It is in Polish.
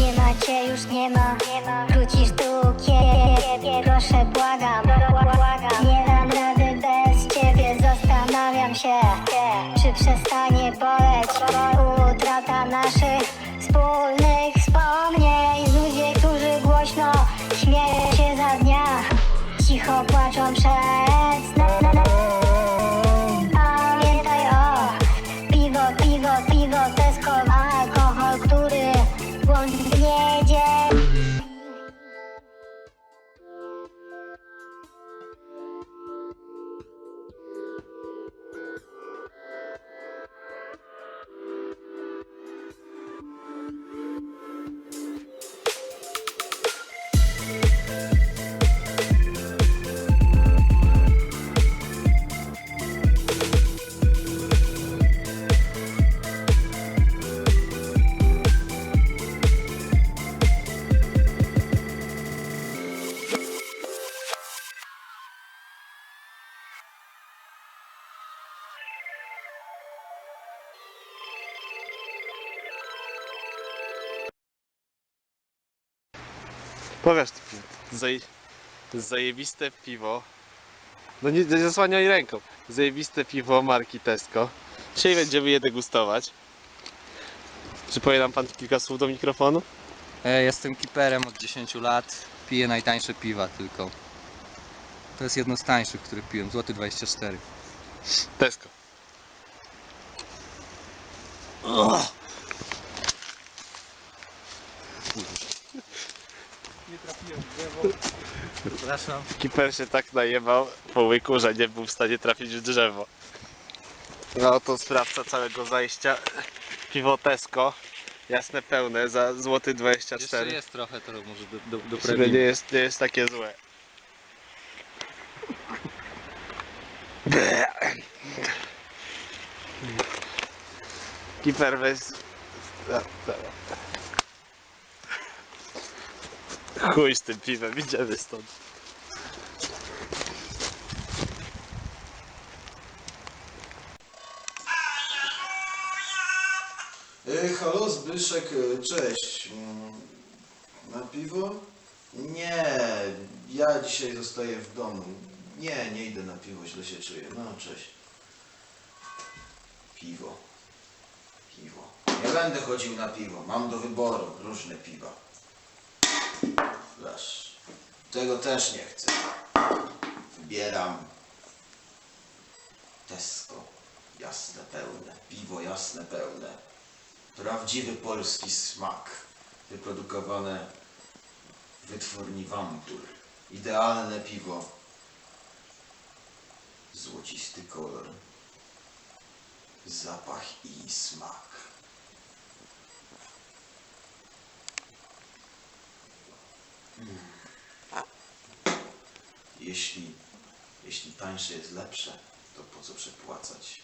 trzyma cię już nie ma Wrócisz tu kiedy Proszę błagam błagam. Nie dam rady bez ciebie Zastanawiam się Czy przestanie boleć Utrata naszych wspólnych wspomnień Ludzie, którzy głośno Śmieją się za dnia Cicho płaczą przed Powiesz, zaj... zajebiste piwo. No nie, nie zasłaniaj ręką. Zajebiste piwo marki Tesco. Dzisiaj będziemy je degustować. Czy powie nam pan kilka słów do mikrofonu? E, Jestem kiperem od 10 lat. Piję najtańsze piwa tylko. To jest jedno z tańszych, które piłem. Złoty 24. Tesco. Nie trafiłem w drzewo. Przepraszam. Kiper się tak najebał po łyku, że nie był w stanie trafić w drzewo. No to sprawca całego zajścia. Piwo Tesco. Jasne pełne za złoty Jeszcze 24. jest trochę, to może do, do, W sumie nie jest, nie jest takie złe. Kiper weź... Dobra. Chuj z tym piwem, idziemy stąd. E, halo, Zbyszek, e, cześć. Mm, Na piwo? Nie, ja dzisiaj zostaję w domu. Nie, nie idę na piwo, źle się czuję. No, cześć. Piwo. Piwo. Nie będę chodził na piwo. Mam do wyboru różne piwa. Wiesz, tego też nie chcę. Wybieram Tesco. Jasne, pełne. Piwo jasne, pełne. Prawdziwy polski smak. Wyprodukowane w wytwórni Wampur. Idealne piwo. Złocisty kolor. Zapach i smak. Jeśli, jeśli tańsze jest lepsze, to po co przepłacać?